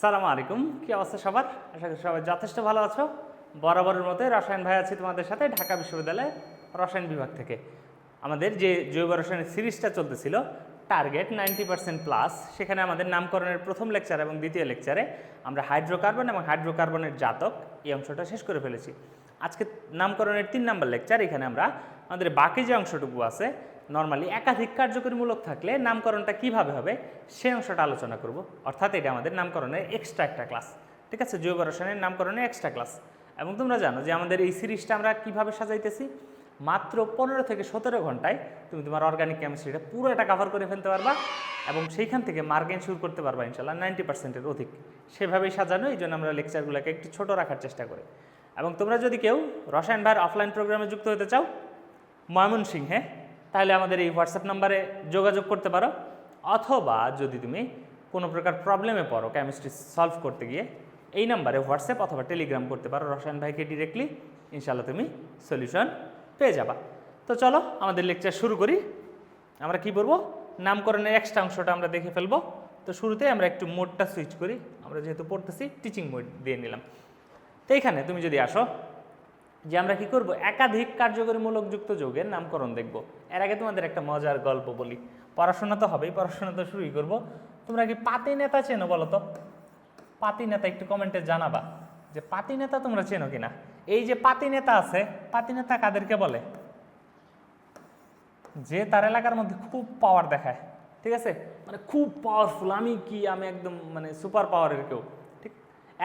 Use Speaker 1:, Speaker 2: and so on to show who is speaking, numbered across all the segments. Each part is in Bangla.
Speaker 1: সালাম আলাইকুম। কি অবস্থা সবার? আশা করি সবাই যথেষ্ট ভালো আছো। বরাবরের মতো রসায়ন ভাই আছি তোমাদের সাথে ঢাকা বিশ্ববিদ্যালয় রসায়ন বিভাগ থেকে। আমাদের যে জৈব রসায়নের সিরিজটা চলতেছিল টার্গেট নাইনটি পার্সেন্ট প্লাস সেখানে আমাদের নামকরণের প্রথম লেকচার এবং দ্বিতীয় লেকচারে আমরা হাইড্রোকার্বন এবং হাইড্রোকার্বনের জাতক এই অংশটা শেষ করে ফেলেছি। আজকে নামকরণের তিন নাম্বার লেকচার এখানে আমরা আমাদের বাকি যে অংশটুকু আছে নর্মালি একাধিক কার্যকরীমূলক থাকলে নামকরণটা কীভাবে হবে, সেই অংশটা আলোচনা করব। অর্থাৎ এটা আমাদের নামকরণের এক্সট্রা একটা ক্লাস ঠিক আছে? জৈব রসায়নের নামকরণের এক্সট্রা ক্লাস এবং তোমরা জানো যে আমাদের এই সিরিজটা আমরা কীভাবে সাজাইতেছি? মাত্র পনেরো থেকে সতেরো ঘন্টায় তুমি তোমার অর্গানিক কেমিস্ট্রিটা পুরোটা কাভার করে ফেলতে পারবা এবং সেইখান থেকে মার্গেন শুরু করতে পারবা ইনশাল্লাহ নাইনটি পার্সেন্টের অধিক। সেভাবেই সাজানো এই জন্য আমরা লেকচারগুলোকে একটু ছোট রাখার চেষ্টা করি। এবং তোমরা যদি কেউ রসায়ন ভাইয়ের অফলাইন প্রোগ্রামে যুক্ত হতে চাও, ময়মনসিংহে তাহলে আমাদের এই হোয়াটসঅ্যাপ নাম্বারে যোগাযোগ করতে পারো। অথবা যদি তুমি কোনো প্রকার প্রবলেমে পড়ো কেমিস্ট্রি সলভ করতে গিয়ে, এই নাম্বারে হোয়াটসঅ্যাপ অথবা টেলিগ্রাম করতে পারো রসায়ন ভাইকে ডিরেক্টলি ইনশাল্লাহ তুমি সলিউশন পেয়ে যাবা। তো চলো, আমাদের লেকচার শুরু করি। আমরা কি করব নামকরণের এক্সট্রা অংশটা আমরা দেখে ফেলব। তো শুরুতে আমরা একটু মোডটা সুইচ করি। আমরা যেহেতু পড়তেছি টিচিং মোড দিয়ে নিলাম। তো এইখানে তুমি যদি আসো যে আমরা কি করব? একাধিক কার্যকরীমূলক যুক্ত যৌগের নামকরণ দেখব। এর আগে তোমাদের একটা মজার গল্প বলি। পড়াশোনা তো হবেই, পড়াশোনা তো শুরুই করব। তোমরা কি পাতি নেতা চেনো বলো তো? পাতি নেতা একটু কমেন্টে জানাবা যে পাতি নেতা তোমরা চেনো কিনা? এই যে পাতি নেতা আছে, পাতি নেতা কাদেরকে বলে? যে তার এলাকার মধ্যে খুব পাওয়ার দেখায়, ঠিক আছে? মানে খুব পাওয়ারফুল আমি কি, আমি একদম মানে সুপার পাওয়ারের কেউ।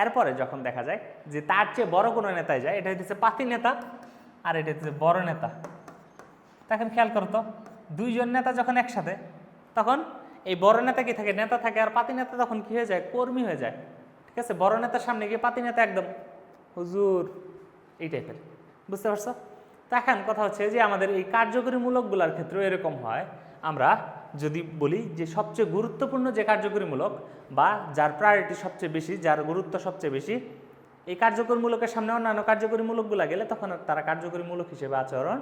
Speaker 1: এরপরে যখন দেখা যায় যে তার চেয়ে বড় কোনো নেতায় যায়, এটা হচ্ছে পাতি নেতা আর এটা হচ্ছে বড় নেতা। তখন খেয়াল করতো দুইজন নেতা যখন একসাথে, তখন এই বড় নেতা কি থাকে? নেতা থাকে আর পাতি নেতা তখন কি হয়ে যায়? কর্মী হয়ে যায়। ঠিক আছে? বড় নেতার সামনে গিয়ে পাতি নেতা একদম, হুজুর, এই টাইপের। বুঝতে পারছ? তো এখন কথা হচ্ছে যে আমাদের এই কার্যকরীমূলকগুলোর ক্ষেত্রেও এরকম হয়। আমরা যদি বলি যে সবচেয়ে গুরুত্বপূর্ণ যে কার্যকরীমূলক বা যার প্রায়োরিটি সবচেয়ে বেশি, যার গুরুত্ব সবচেয়ে বেশি, এই কার্যকরীমূলকের সামনে অন্যান্য কার্যকরীমূলকগুলো গেলে তখন তারা কার্যকরীমূলক হিসেবে আচরণ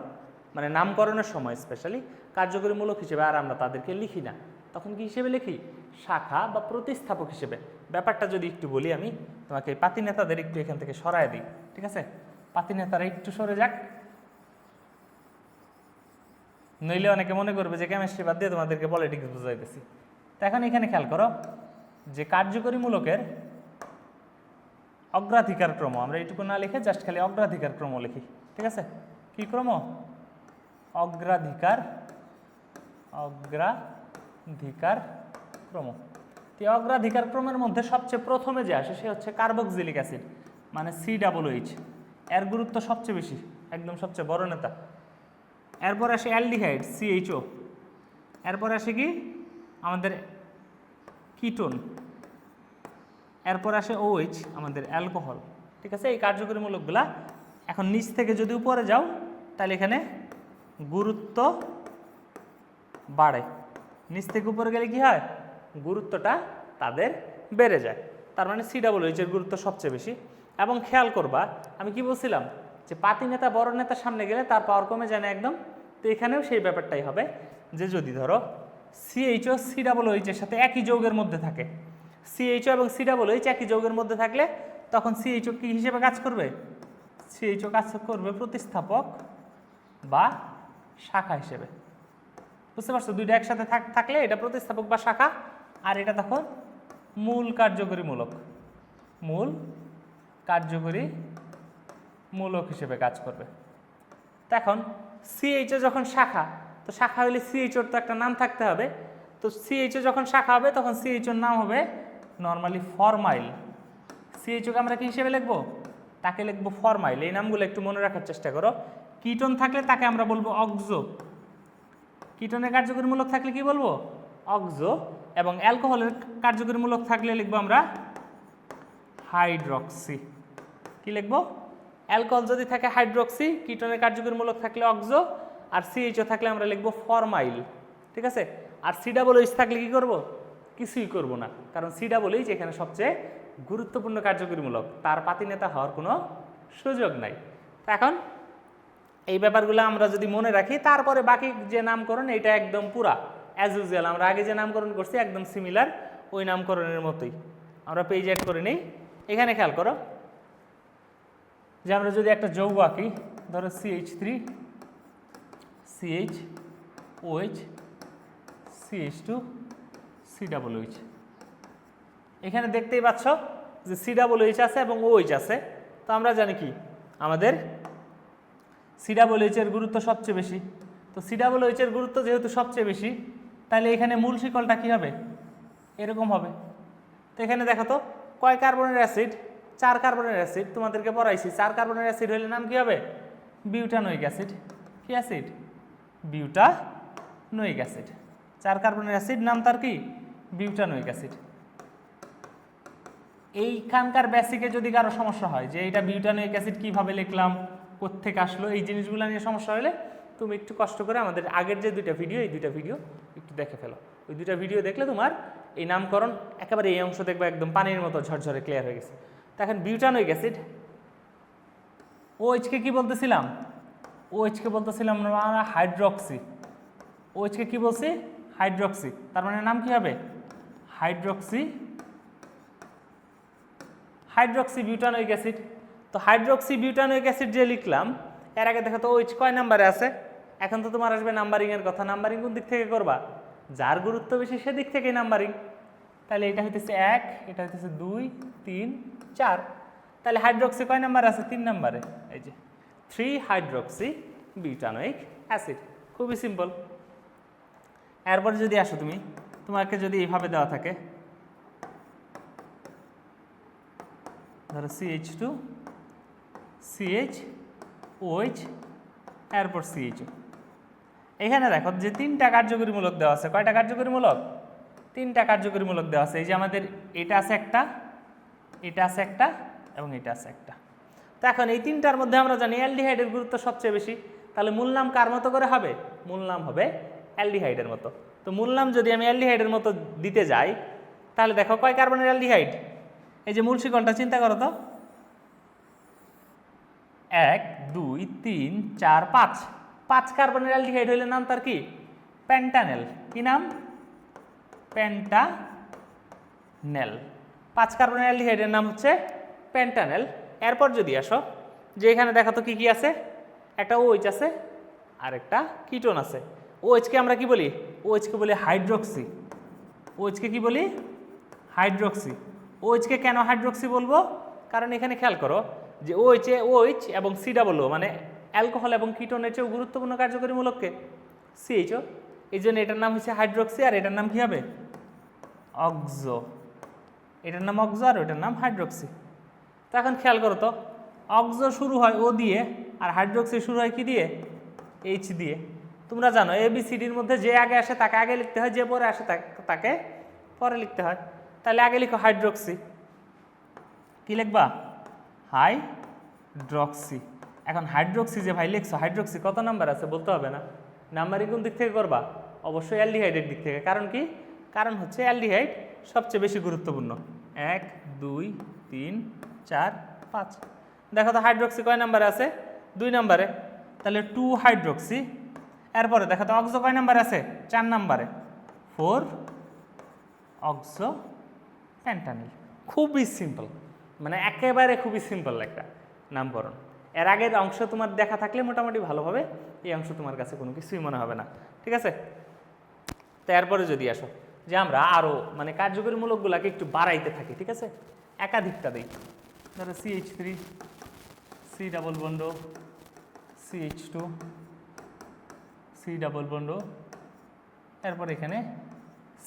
Speaker 1: মানে নামকরণের সময় স্পেশালি কার্যকরীমূলক হিসেবে আর আমরা তাদেরকে লিখি না। তখন কি হিসেবে লিখি? শাখা বা প্রতিস্থাপক হিসেবে। ব্যাপারটা যদি একটু বলি আমি, তোমাকে পাতি নেতাদের একটু এখান থেকে সরায় দিই, ঠিক আছে? পাতি নেতারা একটু সরে যাক। নইলে অনেকে মনে করবে যে কেমিস্ট্রি বাদ দিয়ে তোমাদেরকে পলিটিক্স বুঝাইতেছি। তো এখন এখানে খেয়াল করো যে কার্যকরী মূলকের অগ্রাধিকার ক্রম আমরা এইটুকু না লিখে জাস্ট খালি অগ্রাধিকার ক্রম লিখি, ঠিক আছে? কি ক্রম? অগ্রাধিকার অগ্রাধিকার ক্রম তো অগ্রাধিকার ক্রমের মধ্যে সবচেয়ে প্রথমে যে আসে, সে হচ্ছে কার্বক্সিলিক অ্যাসিড মানে সি ডাবল এইচ এর গুরুত্ব সবচেয়ে বেশি, একদম সবচেয়ে বড় নেতা। এরপর আসে অ্যালডিহাইড সিএইচও এরপর আসে কি? আমাদের কিটোন। এরপর আসে ওএইচ আমাদের অ্যালকোহল। ঠিক আছে? এই কার্যকরীমূলকগুলা এখন নিচ থেকে যদি উপরে যাও, তাহলে এখানে গুরুত্ব বাড়ে। নিচ থেকে উপরে গেলে কি হয়? গুরুত্বটা তাদের বেড়ে যায়। তার মানে সি ডাবল এইচের গুরুত্ব সবচেয়ে বেশি। এবং খেয়াল করবা, আমি কি বলছিলাম? যে পাতি নেতা বড় নেতার সামনে গেলে তার পাওয়ার কমে যায় না একদম? তো এখানেও সেই ব্যাপারটাই হবে যে যদি ধরো সিএইচও সি ডাবল এইচের সাথে একই যৌগের মধ্যে থাকে। সিএইচও এবং সি ডাবল এইচ একই যৌগের মধ্যে থাকলে তখন সিএইচও কি হিসেবে কাজ করবে? সিএইচও কাজ করবে প্রতিস্থাপক বা শাখা হিসেবে। বুঝতে পারছ? দুইটা একসাথে থাক, থাকলে এটা প্রতিস্থাপক বা শাখা, আর এটা তখন মূল কার্যকরী মূলক। মূল কার্যকরী মূলক হিসেবে কাজ করবে। এখন সিএইচও যখন শাখা, তো শাখা হলে সিএইচওর তো একটা নাম থাকতে হবে। তো সিএইচও যখন শাখা হবে, তখন সিএইচওর নাম হবে নর্মালি ফরমাইল সিএইচওকে আমরা কি হিসেবে লিখব? তাকে লিখব ফরমাইল এই নামগুলো একটু মনে রাখার চেষ্টা করো। কিটন থাকলে তাকে আমরা বলব অক্সো। কিটনের কার্যকরীমূলক থাকলে কি বলব? অক্সো। এবং অ্যালকোহলের কার্যকরীমূলক থাকলে লিখব আমরা হাইড্রক্সি। কি লিখব? অ্যালকোহল যদি থাকে হাইড্রক্সি, কিটনের কার্যকরীমূলক থাকলে অক্সো, আর সিএইচও থাকলে আমরা লিখব ফরমাইল। ঠিক আছে? আর সি ডাবল এইচ থাকলে কি করব? কিছুই করব না। কারণ সি ডাবল এইচ এখানে সবচেয়ে গুরুত্বপূর্ণ কার্যকরীমূলক তার পাতি নেতা হওয়ার কোনো সুযোগ নাই। এখন এই ব্যাপারগুলো আমরা যদি মনে রাখি, তারপরে বাকি যে নামকরণ, এটা একদম পুরা অ্যাজ ইউজুয়াল আমরা আগে যে নামকরণ করছি, একদম সিমিলার ওই নামকরণের মতোই। আমরা পেজ অ্যাড করে নিই। এখানে খেয়াল করো যে আমরা যদি একটা যৌগ আঁকি, ধরো CH three CH OH CH two C double H এখানে দেখতেই পাচ্ছ যে সি ডাবল এইচ আছে এবং ওএইচ আছে। তো আমরা জানি কি? আমাদের সি ডাবল এইচের গুরুত্ব সবচেয়ে বেশি। তো সি ডাবল এইচের গুরুত্ব যেহেতু সবচেয়ে বেশি, তাহলে এখানে মূল শিকলটা কী হবে? এরকম হবে। তো এখানে দেখো তো, কয় কার্বনের অ্যাসিড? চার কার্বনের অ্যাসিড তোমাদেরকে পড়াইছি। চার কার্বনের অ্যাসিড হলে নাম কি হবে? Butanoic acid. কি অ্যাসিড? Butanoic acid. চার কার্বনের অ্যাসিড নাম তার কি? Butanoic acid. এইখানকার বেসিকে যদি কারও সমস্যা হয়, যে এটা বিউটানোইক অ্যাসিড কীভাবে লিখলাম, কোত্থেকে আসলো, এই জিনিসগুলো নিয়ে সমস্যা হলে তুমি একটু কষ্ট করে আমাদের আগের যে দুইটা ভিডিও এই দুইটা ভিডিও একটু দেখে ফেলো। ওই দুইটা ভিডিও দেখলে তোমার এই নামকরণ একেবারে এই অংশ দেখবে একদম পানির মতো ঝরঝরে ক্লিয়ার হয়ে গেছে। তো এখন বিউটানোইক অ্যাসিড ওএইচকে কি বলতেছিলাম? ওএইচকে বলতেছিলাম আমরা হাইড্রক্সি। ওএইচকে কি বলছি? হাইড্রক্সি। তার মানে নাম কি হবে? হাইড্রক্সি। হাইড্রক্সি বিউটানোইক অ্যাসিড তো হাইড্রক্সি বিউটানোইক অ্যাসিড যে লিখলাম, এর আগে দেখো তো ওই কয় নাম্বারে আছে? এখন তো তোমার আসবে নাম্বারিংয়ের কথা। নাম্বারিং কোন দিক থেকে করবা? যার গুরুত্ব বেশি সেদিক থেকে নাম্বারিং। তাহলে এটা হইতেছে এক, এটা হইতেছে দুই, তিন, চার। তাহলে হাইড্রক্সি কয় নাম্বার আছে? তিন নাম্বারে। এই যে থ্রি হাইড্রক্সি বিউটানোইক অ্যাসিড খুবই সিম্পল এরপর যদি আসো তুমি, তোমাকে যদি এইভাবে দেওয়া থাকে, ধরো সিএইচ টু সিএইচ ওএইচ এরপর সিএইচ এখানে দেখো যে তিনটা কার্যকরীমূলক দেওয়া আছে। কয়টা কার্যকরীমূলক? তিনটা কার্যকরীমূলক দেওয়া আছে। এই যে আমাদের এটা আছে একটা, এটা আছে একটা এবং এটা আছে একটা। তো এখন এই তিনটার মধ্যে আমরা জানি অ্যালডিহাইডের গুরুত্ব সবচেয়ে বেশি। তাহলে মূল নাম কার মতো করে হবে? মূল নাম হবে অ্যালডিহাইডের মতো। তো মূল নাম যদি আমি অ্যালডিহাইডের মতো দিতে যাই, তাহলে দেখো কয় কার্বনের অ্যালডিহাইড? এই যে মূল শিকলটা, চিন্তা করো তো। এক, দুই, তিন, চার, পাঁচ। পাঁচ কার্বনের অ্যালডিহাইড হইলে নাম তার কি? প্যান্টানেল। কি নাম? প্যান্টানেল পাঁচ কার্বনের অ্যালডিহাইডের নাম হচ্ছে প্যান্টানেল এরপর যদি আসো, যে এখানে দেখো তো কি কি আছে? একটা ওইচ আছে আর একটা কিটোন আছে। ওইচকে আমরা কি বলি? ওইচকে বলি হাইড্রোক্সি। ওইচকে কি বলি? হাইড্রোক্সি। ওইচকে কেন হাইড্রোক্সি বলব? কারণ এখানে খেয়াল করো যে ওইচে ওইচ এবং সি ডাবল মানে অ্যালকোহল এবং কিটোনের চেয়েও গুরুত্বপূর্ণ কার্যকরী মূলককে। সিএইচও এই জন্য এটার নাম হচ্ছে হাইড্রোক্সি আর এটার নাম কি হবে? অক্সো এটার নাম অক্সো আর ওটার নাম হাইড্রোক্সি তো এখন খেয়াল করো তো অক্সো শুরু হয় ও দিয়ে, আর হাইড্রোক্সি শুরু হয় কি দিয়ে? এইচ দিয়ে। তোমরা জানো এ বি সিডির মধ্যে যে আগে আসে তাকে আগে লিখতে হয়, যে পরে আসে তাকে- তাকে পরে লিখতে হয়। তাহলে আগে লিখো হাইড্রোক্সি কি লিখবা? হাইড্রক্সি এখন হাইড্রোক্সি যে ভাই লিখছো হাইড্রোক্সি কত নাম্বার আছে বলতে হবে না? নাম্বারিং কোন দিক থেকে করবা? অবশ্যই অ্যালডিহাইডের দিক থেকে। কারণ কি? কারণ হচ্ছে অ্যালডিহাইড সবচেয়ে বেশি গুরুত্বপূর্ণ। এক, দুই, তিন, চার, পাঁচ। দেখো তো হাইড্রোক্সি কয় নাম্বারে আছে? দুই নাম্বারে। তাহলে টু হাইড্রোক্সি এরপরে দেখো তো অক্সো কয় নাম্বারে আছে? চার নাম্বারে। ফোর অক্সো প্যান্টানিল খুবই সিম্পল মানে একেবারে খুবই সিম্পল একটা নামকরণ। এর আগের অংশ তোমার দেখা থাকলে মোটামুটি ভালো হবে, এই অংশ তোমার কাছে কোনো কিছুই মনে হবে না, ঠিক আছে? তো এরপরে যদি আসো, যে আমরা আরও মানে কার্যকরী মূলকগুলোকে একটু বাড়াইতে থাকি, ঠিক আছে? একাধিকটা দিই। ধরো CH three C double bond CH two C double bond এরপর এখানে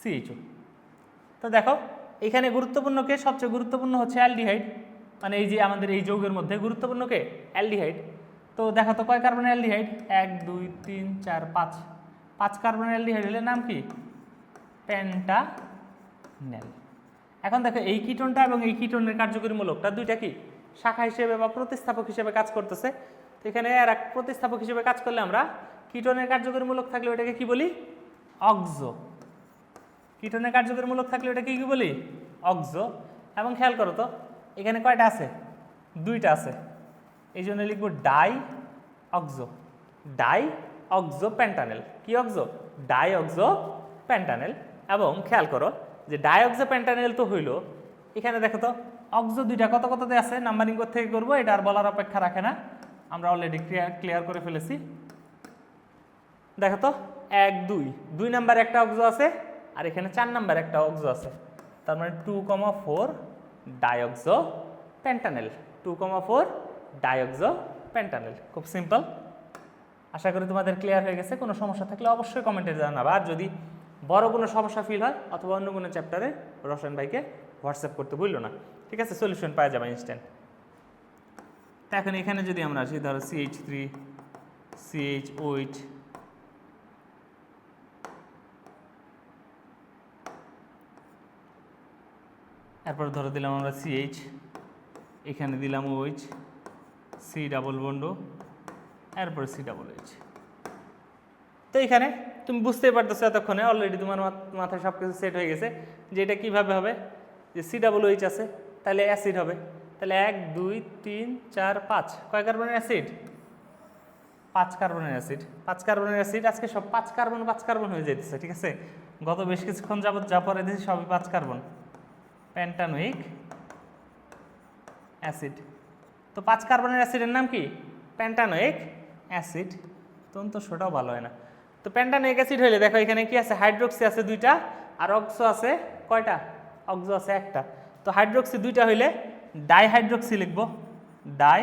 Speaker 1: সিএইচও তো দেখো, এখানে গুরুত্বপূর্ণ কে? সবচেয়ে গুরুত্বপূর্ণ হচ্ছে অ্যালডিহাইড। মানে এই যে আমাদের এই যৌগের মধ্যে গুরুত্বপূর্ণ কে? অ্যালডিহাইড। তো দেখো তো কয় কার্বন অ্যালডিহাইড? এক, দুই, তিন, চার, পাঁচ। পাঁচ কার্বন অ্যালডিহাইড হলে নাম কি? পেন্টানেল। এখন দেখো এই কিটোনটা এবং এই কিটোনের কার্যকরী মূলকটা দুইটা কি? শাখা হিসেবে বা প্রতিস্থাপক হিসেবে কাজ করতেছে। তো এখানে আর এক প্রতিস্থাপক হিসেবে কাজ করলে আমরা কিটোনের কার্যকরী মূলক থাকলে ওটাকে কি বলি? অক্সো। কিটোনের কার্যকরী মূলক থাকলে ওটাকে কি বলি? অক্সো। এবং খেয়াল করো তো এখানে কয়টা আছে? দুইটা আছে। এই জন্য লিখব di oxo di oxo pentanal কি অক্সো ডাই অক্সো প্যান্টানেল এবং খেয়াল করো যে ডাই অক্সো প্যান্টানেল তো হইল, এখানে দেখো তো অক্সো দুইটা কত কততে আছে? নাম্বারিং করতে থেকে করব, এটা আর বলার অপেক্ষা রাখে না। আমরা অলরেডি ক্লিয়ার ক্লিয়ার করে ফেলেছি। দেখো তো, এক, দুই। দুই নাম্বার একটা অক্সো আছে, আর এখানে চার নাম্বার একটা অক্সো আছে। তার মানে two comma four dioxo pentanal two comma four dioxo খুব সিম্পল আশা করি তোমাদের ক্লিয়ার হয়ে গেছে। কোনো সমস্যা থাকলে অবশ্যই কমেন্টে জানাবে। আর যদি বড় কোনো সমস্যা ফিল হয়, অথবা অন্য কোনো চ্যাপ্টারে রোশন ভাইকে হোয়াটসঅ্যাপ করতে ভুললো না। ঠিক আছে? সলিউশন পাওয়া যাবে ইনস্ট্যান্ট এখন এখানে যদি আমরা আসি, ধরো সিএইচ থ্রি সিএইচ ওইট এরপর ধরে দিলাম আমরা সিএইচ এখানে দিলাম ওইচ সি ডাবল বন্ডো এরপরে সি ডাবল এইচ তো এখানে তুমি বুঝতেই পারতেছো এতক্ষণে অলরেডি তোমার মাথায় সব কিছু সেট হয়ে গেছে যে এটা কীভাবে হবে? যে সি ডাবল এইচ আছে, তাহলে অ্যাসিড হবে। তাহলে এক, দুই, তিন, চার, পাঁচ। কয় কার্বনের অ্যাসিড পাঁচ কার্বনের অ্যাসিড পাঁচ কার্বনের অ্যাসিড আজকে সব পাঁচ কার্বন পাঁচ কার্বন হয়ে যেতেছে ঠিক আছে? গত বেশ কিছুক্ষণ যাবত যা পরে দিয়েছি, সবই পাঁচ কার্বন প্যান্টানোইক অ্যাসিড তো পাঁচ কার্বনের অ্যাসিডের নাম কি? প্যান্টানোইক অ্যাসিড তখন তো সেটাও ভালো হয় না। তো প্যান্টানোইক অ্যাসিড হইলে দেখো এখানে কি আছে? হাইড্রোক্সি আছে দুইটা, আর অক্সো আছে কয়টা? অক্সো আছে একটা। তো হাইড্রোক্সি দুইটা হইলে ডাই হাইড্রোক্সি লিখব। ডাই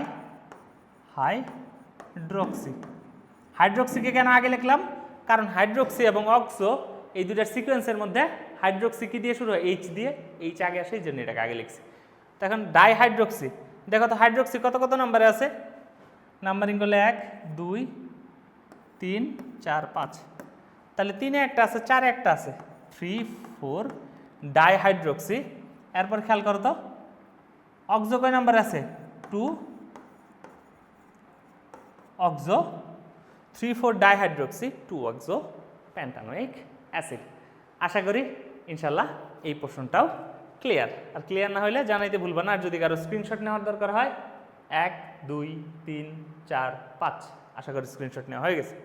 Speaker 1: হাইড্রোক্সি হাইড্রোক্সিকে কেন আগে লিখলাম? কারণ হাইড্রোক্সি এবং অক্সো এই দুটার সিকোয়েন্সের মধ্যে হাইড্রোক্সি কি দিয়ে শুরু হয়? এইচ দিয়ে। এইচ আগে আসে, এই জন্য এটাকে আগে লিখছি। তো এখন ডাই হাইড্রোক্সি দেখো তো, হাইড্রোক্সি কত কত নাম্বারে আছে? নাম্বারিং করলে এক, দুই, তিন, চার, পাঁচ। তাহলে তিনে একটা আছে, চারে একটা আছে। থ্রি ফোর ডাই হাইড্রোক্সি এরপর খেয়াল করো তো। অক্সো কয় নাম্বার আছে? Two oxo. Three four dihydroxy. Two oxo pentanoic acid আশা করি ইনশাল্লাহ এই পোর্শনটাও ক্লিয়ার আর ক্লিয়ার না হলে জানাইতে ভুলবা না, আর যদি কারও স্ক্রিনশট নেওয়ার দরকার হয়, এক, দুই, তিন, চার, পাঁচ, আশা করি স্ক্রিনশট নেওয়া হয়ে গেছে।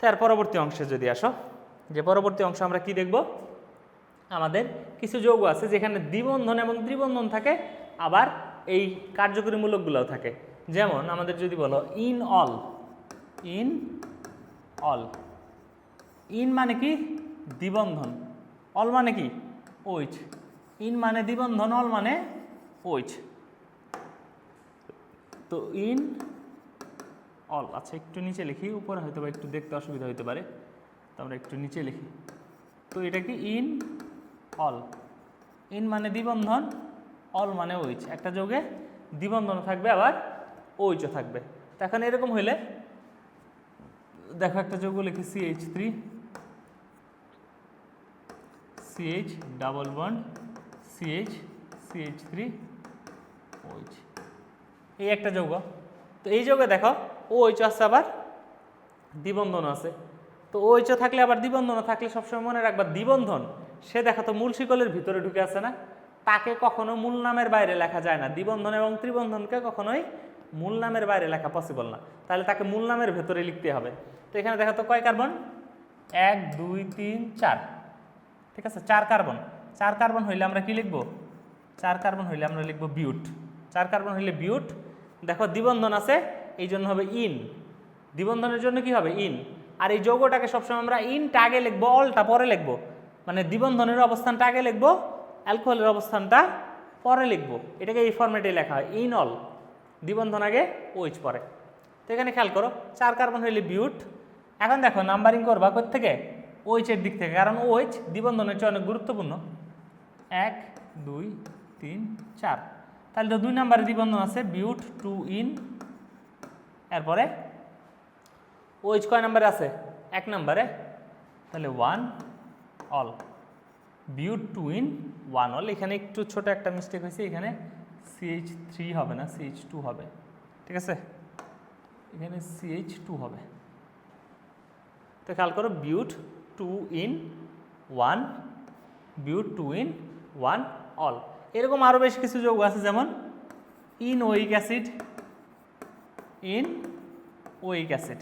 Speaker 1: তার পরবর্তী অংশে যদি আসো, যে পরবর্তী অংশ আমরা কি দেখব? আমাদের কিছু যৌগ আছে যেখানে দ্বিবন্ধন এবং ত্রিবন্ধন থাকে, আবার এই কার্যকরী মূলকগুলোও থাকে। যেমন আমাদের যদি বলো ene ol ene ol ene মানে কি? দ্বিবন্ধন। অল মানে কি? ওইচ ইন মানে দ্বিবন্ধন, অল মানে ওইচ তো ইন, অল। আচ্ছা একটু নিচে লিখি, উপরে হয়তো বা একটু দেখতে অসুবিধা হতে পারে। তো আমরা একটু নিচে লিখি। তো এটা কি? In, ol. ইন মানে দ্বিবন্ধন, অল মানে ওইচ একটা যোগে দ্বিবন্ধন থাকবে, আবার ওইচও থাকবে। তো এখন এরকম হইলে, দেখো একটা যোগ লিখি CH three CH double bond CH CH three OH এই একটা যৌগ। তো এই যৌগে দেখো ও ওইচ আছে আবার, দ্বিবন্ধন আছে। তো ওইচ থাকলে আবার দ্বিবন্ধন থাকলে সবসময় মনে রাখবা দ্বিবন্ধন, সে দেখা তো মূল শিকলের ভিতরে ঢুকে আছে না? তাকে কখনো মূল নামের বাইরে লেখা যায় না। দ্বিবন্ধন এবং ত্রিবন্ধনকে কখনোই মূল নামের বাইরে লেখা পসিবল না। তাহলে তাকে মূল নামের ভেতরে লিখতে হবে। তো এখানে দেখা তো কয় কার্বন এক, দুই, তিন, চার। ঠিক আছে? চার কার্বন। চার কার্বন হইলে আমরা কি লিখব? চার কার্বন হইলে আমরা লিখব বিউট। চার কার্বন হইলে বিউট। দেখো, দ্বিবন্ধন আছে এই জন্য হবে ইন। দ্বিবন্ধনের জন্য কি হবে? ইন। আর এই যৌগটাকে সবসময় আমরা ইনটা আগে লিখব, অলটা পরে লিখব। মানে দ্বিবন্ধনের অবস্থানটা আগে লিখব, অ্যালকোহলের অবস্থানটা পরে লিখব। এটাকে এই ফর্মেটে লেখা হয়, ইন অল। দ্বিবন্ধন আগে ওইচ পরে। তো এখানে খেয়াল করো, চার কার্বন হইলে বিউট। এখন দেখো, নাম্বারিং করবা থেকে ওইচের দিক থেকে, কারণ ওইচ দ্বিবন্ধনের চেয়ে অনেক গুরুত্বপূর্ণ। এক, দুই, তিন, চার। তাহলে তো দুই নাম্বারে দ্বিবন্ধন আছে বিউট টু ইন এরপরে ওইচ কয় নাম্বারে আছে? এক নাম্বারে। তাহলে one ol but two ene one ol এখানে একটু ছোট একটা মিস্টেক হয়েছে, এখানে সিএইচ থ্রি হবে না সিএইচ টু হবে। ঠিক আছে? এখানে সিএইচ টু হবে। তো খেয়াল করো but two ene one but two ene one ol এরকম আরও বেশ কিছু যৌগ আছে, যেমন ene oic acid ene oic acid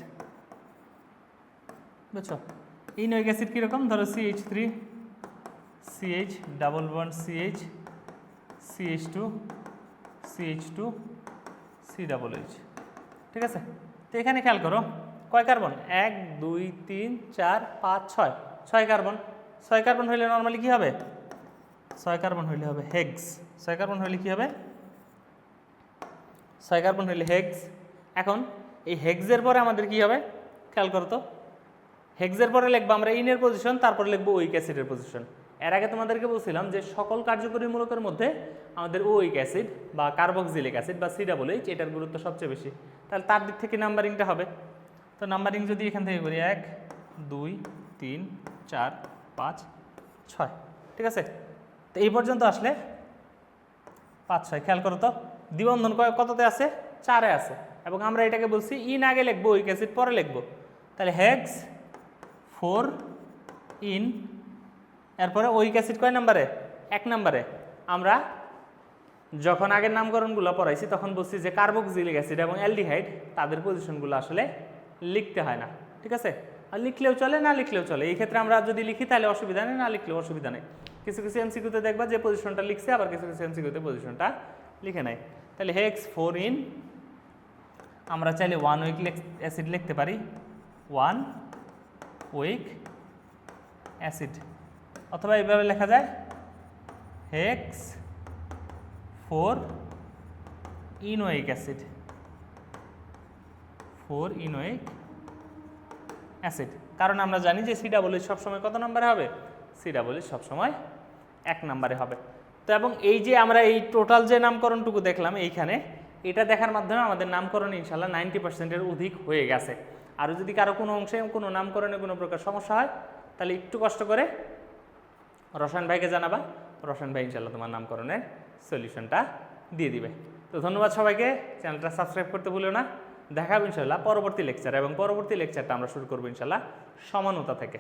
Speaker 1: বুঝছ? ইন ওইক অ্যাসিড কীরকম? ধরো CH three CH double one CH CH two CH two C double H ঠিক আছে? তো এখানে খেয়াল করো কয় কার্বন? এক, দুই, তিন, চার, পাঁচ, ছয়। ছয় কার্বন। ছয় কার্বন হইলে নর্মালি কী হবে? ছয় কার্বন হইলে হবে হেক্স। ছয় কার্বন হইলে কী হবে? ছয় কার্বন হইলে হেক্স। এখন এই হেক্সের পরে আমাদের কি হবে? খেয়াল করো তো। হেক্সের পরে লিখব আমরা ইনের পজিশন তারপর লিখব ওইক অ্যাসিডের পজিশন এর আগে তোমাদেরকে বলছিলাম যে সকল কার্যকরী মূলকের মধ্যে আমাদের ওইক অ্যাসিড বা কার্বক্সিলিক অ্যাসিড বা সিডাবলএইচ এটার গুরুত্ব সবচেয়ে বেশি। তাহলে তার দিক থেকে নাম্বারিংটা হবে। তো নাম্বারিং যদি এখান থেকে করি, এক, দুই, তিন, চার, পাঁচ, ছয়, ঠিক আছে? তো এই পর্যন্ত আসলে পাঁচ, ছয়, খেয়াল করো তো। দ্বিবন্ধন কয় কততে আছে? চারে আছে। এবং আমরা এটাকে বলছি ইন আগে লিখব ওইক অ্যাসিড পরে লিখব। তাহলে হেক্স ফোর ইন এরপরে ওইক অ্যাসিড কয় নাম্বারে? এক নাম্বারে। আমরা যখন আগের নামকরণগুলো পড়াইছি, তখন বলছি যে কার্বক্সিলিক অ্যাসিড এবং অ্যালডিহাইড তাদের পজিশনগুলো আসলে লিখতে হয় না, ঠিক আছে? আর লিখলেও চলে, না লিখলেও চলে। এই ক্ষেত্রে আমরা যদি লিখি, তাহলে অসুবিধা নেই, না লিখলেও অসুবিধা নেই। কিছু কিছু এমসিকিউতে দেখবা যে পজিশনটা লিখছে, আবার কিছু কিছু এমসিকিউতে পজিশনটা লিখে নেয়। তাহলে হেক্স ফোর ইন আমরা চাইলে ওয়ান উইক অ্যাসিড লিখতে পারি। ওয়ান উইক অ্যাসিড অথবা এইভাবে লেখা যায় hex four enoic acid four enoic acid. কারণ আমরা জানি যে সি ডাবল সবসময় কত নম্বরে হবে? সি ডাবল সবসময় এক নম্বরে হবে। তো এবং এই যে আমরা এই টোটাল যে নামকরণটুকু দেখলাম এইখানে, এটা দেখার মাধ্যমে আমাদের নামকরণ ইনশাল্লাহ নাইনটি পার্সেন্টের অধিক হয়ে গেছে। আরও যদি কারও কোনো অংশে কোনো নামকরণে কোনো প্রকার সমস্যা হয়, তাহলে একটু কষ্ট করে রসায়ন ভাইকে জানাবা। রসায়ন ভাই ইনশাল্লাহ তোমার নামকরণের সলিউশনটা দিয়ে দিবে। তো ধন্যবাদ সবাইকে। চ্যানেলটা সাবস্ক্রাইব করতে ভুলো না। দেখাবো ইনশাল্লাহ পরবর্তী লেকচার এবং পরবর্তী লেকচারটা আমরা শুরু করব ইনশাল্লাহ সমানতা থেকে।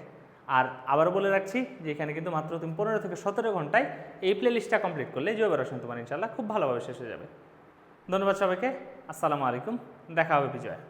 Speaker 1: আর আবার বলে রাখছি যে এখানে কিন্তু মাত্র তুমি পনেরো থেকে সতেরো ঘন্টায় এই প্লে লিস্টটা কমপ্লিট করলে জৈব রসায়ন তোমার ইনশাল্লাহ খুব ভালোভাবে শেষ হয়ে যাবে। ধন্যবাদ সবাইকে। আসসালামু আলাইকুম। দেখা হবে বিজয়।